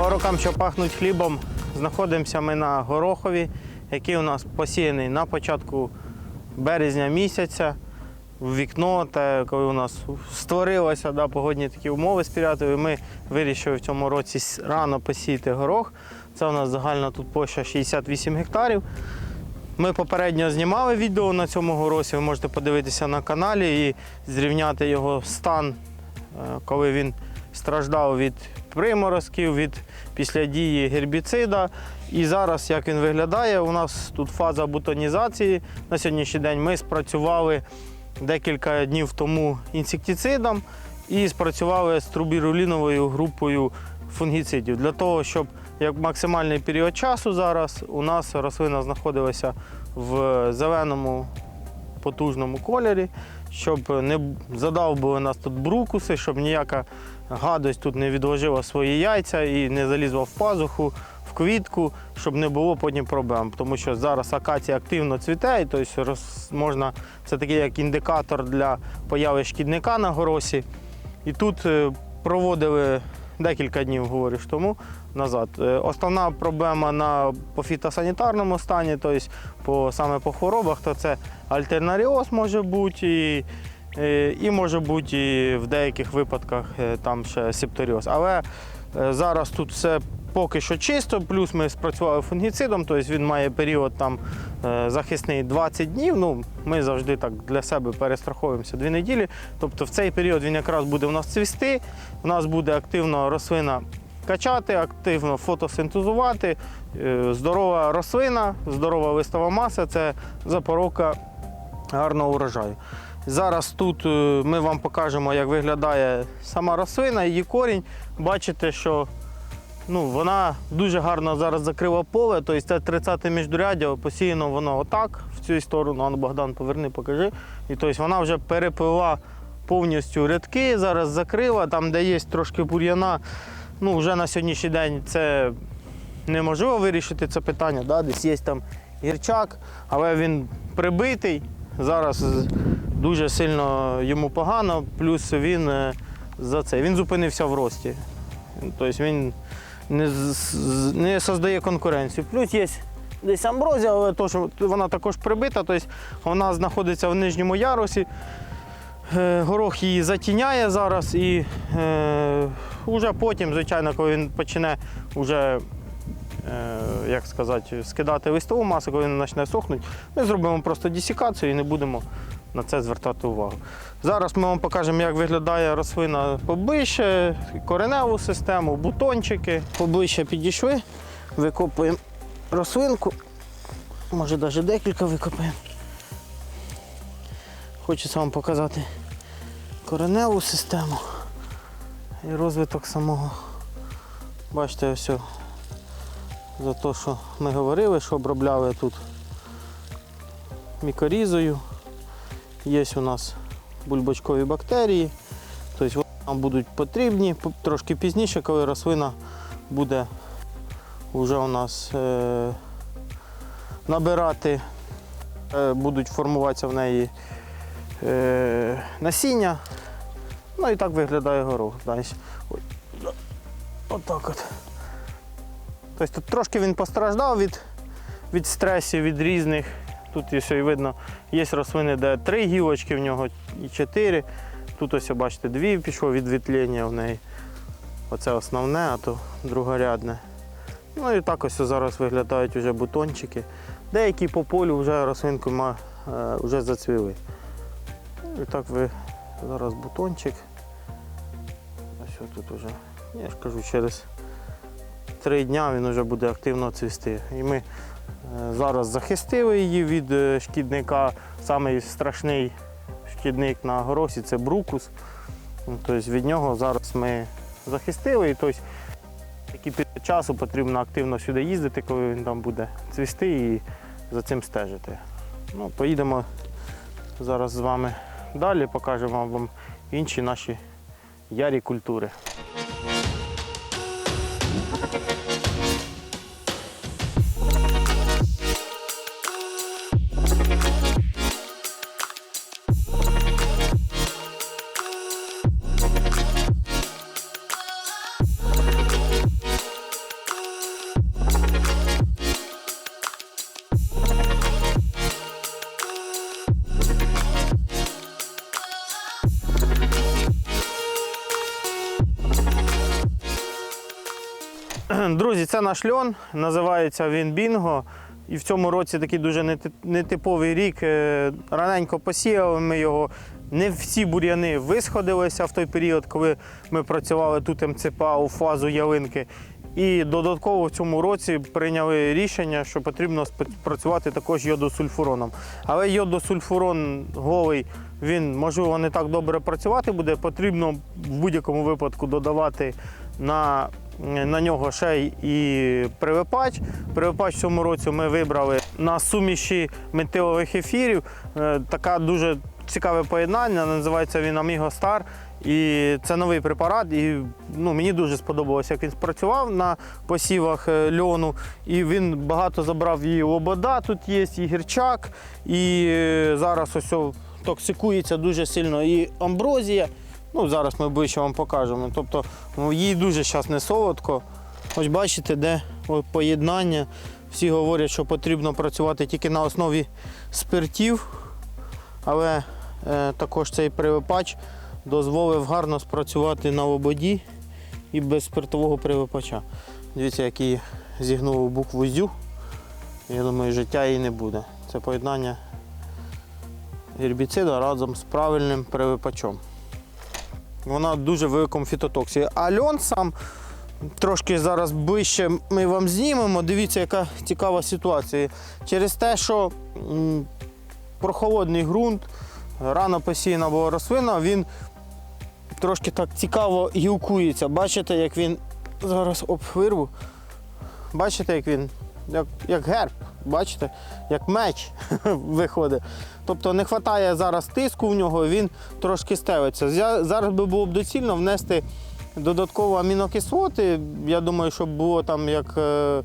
По рокам, що пахнуть хлібом, знаходимося ми на Горохові, який у нас посіяний на початку березня місяця. В вікно, та коли у нас створилися да, погодні такі умови сприятливі, ми вирішили в цьому році рано посіяти горох. Це у нас загальна тут площа 68 гектарів. Ми попередньо знімали відео на цьому горосі, ви можете подивитися на каналі і зрівняти його стан, е, коли він страждав від приморозків, від після дії гербіцида. І зараз, як він виглядає, у нас тут фаза бутонізації. На сьогоднішній день ми спрацювали декілька днів тому інсектицидом і спрацювали з трубіруліновою групою фунгіцидів для того, щоб як максимальний період часу зараз у нас рослина знаходилася в зеленому потужному кольорі, щоб не задав би у нас тут брукуси, щоб ніяка гадость тут не відложила свої яйця і не залізла в пазуху, в квітку, щоб не було потім проблем. Тому що зараз акація активно цвіте, і тобто роз, можна, це такий як індикатор для появи шкідника на горосі. І тут е, проводили декілька днів, говориш тому назад. Е, Основна проблема на по фітосанітарному стані, тобто по, саме по хворобах, то це альтернаріоз може бути. І, і може бути і в деяких випадках е, там ще септоріоз. Але е, зараз тут все поки що чисто, плюс ми спрацювали фунгіцидом, тобто він має період там е, захисний 20 днів. Ну, ми завжди так для себе перестраховуємося дві неділі. Тобто в цей період він якраз буде у нас цвісти, у нас буде активно рослина качати, активно фотосинтезувати. Е, Здорова рослина, здорова листова маса це запорука гарного урожаю. Зараз тут е, ми вам покажемо, як виглядає сама рослина, її корінь. Бачите, що ну, вона дуже гарно зараз закрила поле, тобто це 30-те міждуряддя, посіяно воно отак, в цю сторону. Ану, Богдан, поверни, покажи. І тобто вона вже переплила повністю рядки, зараз закрила, там, де є трошки бур'яна. Ну, вже на сьогоднішній день це неможливо вирішити це питання. Да? Десь є там гірчак, але він прибитий. Зараз дуже сильно йому погано, плюс він е, за це. Він зупинився в рості. Тобто він не, не создає конкуренцію. Плюс є десь амброзія, але то, що вона також прибита, тобто вона знаходиться в нижньому ярусі. Е, Горох її затіняє зараз і е, вже потім, звичайно, коли він почне вже, е, як сказати, скидати листову масу, коли він почне сохнути, ми зробимо просто десікацію і не будемо на це звертати увагу. Зараз ми вам покажемо, як виглядає рослина поближче, кореневу систему, бутончики. Поближче підійшли, викопуємо рослинку. Може навіть декілька викопаємо. Хочеться вам показати кореневу систему і розвиток самого. Бачите, ось за те, що ми говорили, що обробляли тут мікорізою. Є у нас бульбочкові бактерії, тобто вони нам будуть потрібні трошки пізніше, коли рослина буде вже у нас е, набирати, е, будуть формуватися в неї е, насіння. Ну і так виглядає горох. Отак от. Тобто трошки він постраждав від, від стресів, від різних. Тут ось і видно, є рослини, де три гілочки в нього і чотири. Тут ось бачите, дві пішло відвітлення в неї. Оце основне, а то другорядне. Ну і так ось зараз виглядають вже бутончики. Деякі по полю вже рослинку ма- е, вже зацвіли. І так ви зараз бутончик. Ось тут вже. Я ж кажу, через три дня він вже буде активно цвісти. І ми зараз захистили її від е, шкідника. Самий страшний шкідник на горосі це брукус. Ну, Тобто від нього зараз ми захистили. І, тобто, період часу потрібно активно сюди їздити, коли він там буде цвісти і за цим стежити. Ну, поїдемо зараз з вами далі, покажемо вам інші наші ярі культури. Друзі, це наш льон, називається він Бінго. І в цьому році такий дуже нетиповий рік. Е, Раненько посіяли ми його. Не всі бур'яни висходилися в той період, коли ми працювали тут МЦПА у фазу ялинки. І додатково в цьому році прийняли рішення, що потрібно працювати також йодосульфуроном. Але йодосульфурон голий, він можливо не так добре працювати буде. Потрібно в будь-якому випадку додавати на, на нього ще і привипач. Привипач в цьому році ми вибрали на суміші метилових ефірів. Е, Така дуже цікаве поєднання, називається він Amigo Star. І це новий препарат. І ну, мені дуже сподобалося, як він спрацював на посівах е, льону. І він багато забрав і лобода, тут є, і гірчак. І е, зараз ось токсикується дуже сильно і амброзія. Ну, зараз ми ближче вам покажемо. Тобто ну, їй дуже зараз не солодко. Ось бачите, де поєднання. Всі говорять, що потрібно працювати тільки на основі спиртів, але е, також цей привипач дозволив гарно спрацювати на ободі і без спиртового привипача. Дивіться, який зігнув букву зю. Я думаю, життя їй не буде. Це поєднання гербіцида разом з правильним привипачом. Вона дуже в великому фітотоксі. А льон сам трошки зараз ближче ми вам знімемо. Дивіться, яка цікава ситуація. Через те, що прохолодний ґрунт, рано посіяна була рослина, він трошки так цікаво гілкується. Бачите, як він зараз об вирву. Бачите, як він, як, як герб, бачите, як меч виходить. Тобто не вистачає зараз тиску в нього, він трошки стелиться. Зараз би було б доцільно внести додатково амінокислоти. Я думаю, щоб було там як е,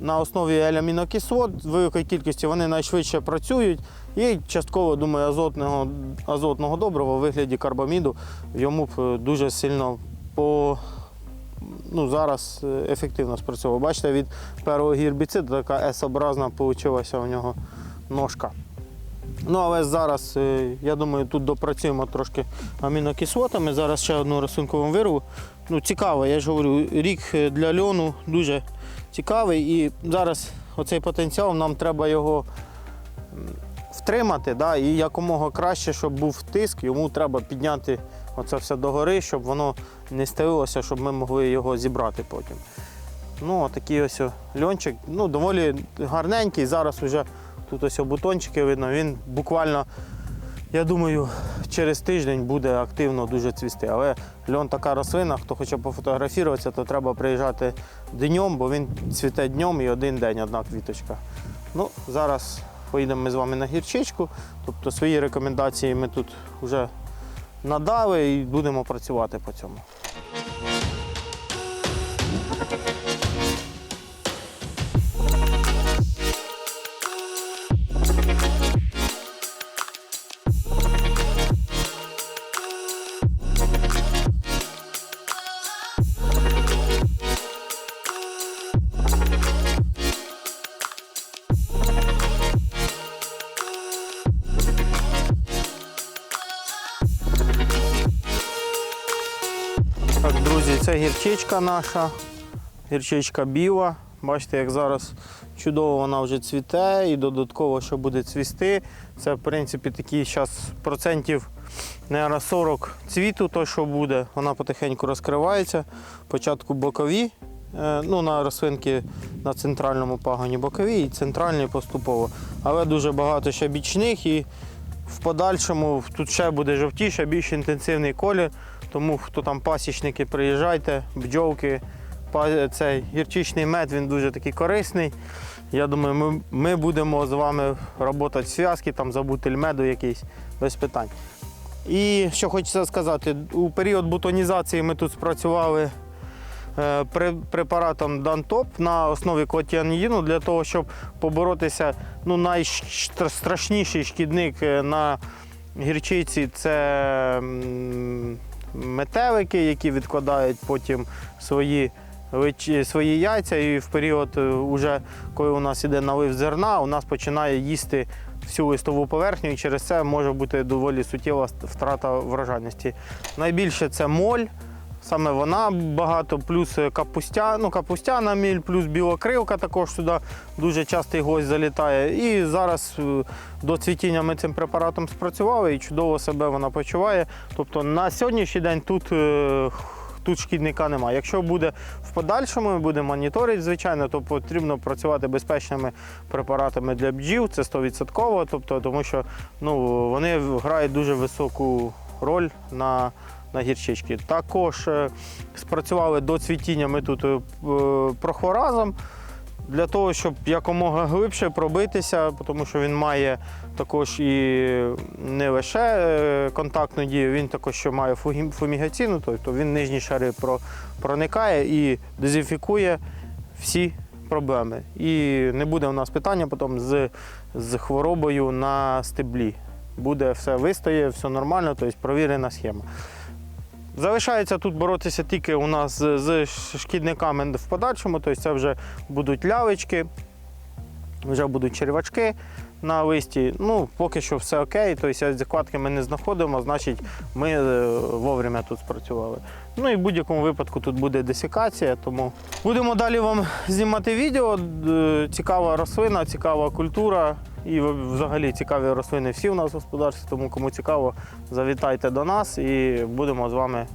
на основі ель-амінокислот в великій кількості вони найшвидше працюють. І частково, думаю, азотного, азотного добрива у вигляді карбаміду йому б е, дуже сильно по ну, зараз е, ефективно спрацьовує. Бачите, від першого гірбіциду така S-образна вийшла у нього ножка. Ну, але зараз, е, я думаю, тут допрацюємо трошки амінокислотами. Зараз ще одну вам вирву. Ну, цікаво, я ж говорю, рік е, для льону дуже цікавий. І зараз оцей потенціал, нам треба його втримати, да, і якомога краще, щоб був тиск, йому треба підняти оце все догори, щоб воно не стелилося, щоб ми могли його зібрати потім. Ну, такий ось льончик, ну, доволі гарненький. Зараз вже тут ось бутончики видно, він буквально, я думаю, через тиждень буде активно дуже цвісти. Але льон така рослина, хто хоче пофотографуватися, то треба приїжджати днем, бо він цвіте днем і один день одна квіточка. Ну, зараз поїдемо ми з вами на гірчичку. Тобто свої рекомендації ми тут вже надали і будемо працювати по цьому. Гірчичка наша, гірчичка біла. Бачите, як зараз чудово вона вже цвіте і додатково, що буде цвісти. Це, в принципі, такі зараз процентів наверно, 40 цвіту, то що буде. Вона потихеньку розкривається. Спочатку бокові, е, ну, на рослинки на центральному пагоні бокові і центральні поступово. Але дуже багато ще бічних і в подальшому тут ще буде жовтіше, більш інтенсивний колір. Тому хто там пасічники, приїжджайте, бджолки. Цей гірчичний мед він дуже такий корисний. Я думаю, ми, ми будемо з вами працювати зв'язки, там за бутиль меду якийсь, без питань. І що хочеться сказати, у період бутонізації ми тут спрацювали е, препаратом Дантоп на основі клотіаніїну для того, щоб поборотися. Ну, найстрашніший шкідник е, на гірчиці це метелики, які відкладають потім свої, свої яйця. І в період, е, уже, коли у нас іде налив зерна, у нас починає їсти всю листову поверхню, і через це може бути доволі суттєва втрата вражальності. Найбільше це моль. Саме вона багато, плюс е, капустя, ну, капустяна міль, плюс білокривка також сюди дуже частий гость залітає. І зараз е, до цвітіння ми цим препаратом спрацювали і чудово себе вона почуває. Тобто на сьогоднішній день тут, е, тут шкідника немає. Якщо буде в подальшому, ми будемо моніторити, звичайно, то потрібно працювати безпечними препаратами для бджіл, це 100%, тобто, тому що ну, вони грають дуже високу роль на на гірчички. Також е, спрацювали до цвітіння ми тут е, прохворазом для того, щоб якомога глибше пробитися, тому що він має також і не лише е, контактну дію, він також ще має фумігаційну, тобто він нижні шари про- проникає і дезінфікує всі проблеми. І не буде у нас питання потім з, з хворобою на стеблі. Буде все вистоє, все нормально, тобто провірена схема. Залишається тут боротися тільки у нас з, шкідниками в подальшому, тобто це вже будуть лявички, вже будуть червачки на листі. Ну, поки що все окей, тобто адекватки ми не знаходимо, значить ми е, вовремя тут спрацювали. Ну і в будь-якому випадку тут буде десикація, тому будемо далі вам знімати відео. Цікава рослина, цікава культура і взагалі цікаві рослини всі у нас в господарстві, тому кому цікаво, завітайте до нас і будемо з вами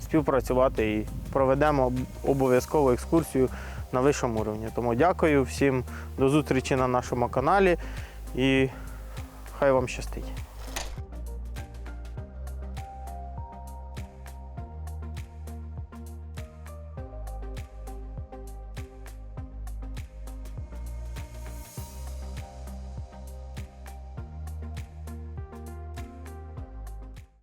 співпрацювати і проведемо обов'язкову екскурсію на вищому рівні. Тому дякую всім до зустрічі на нашому каналі і хай вам щастить.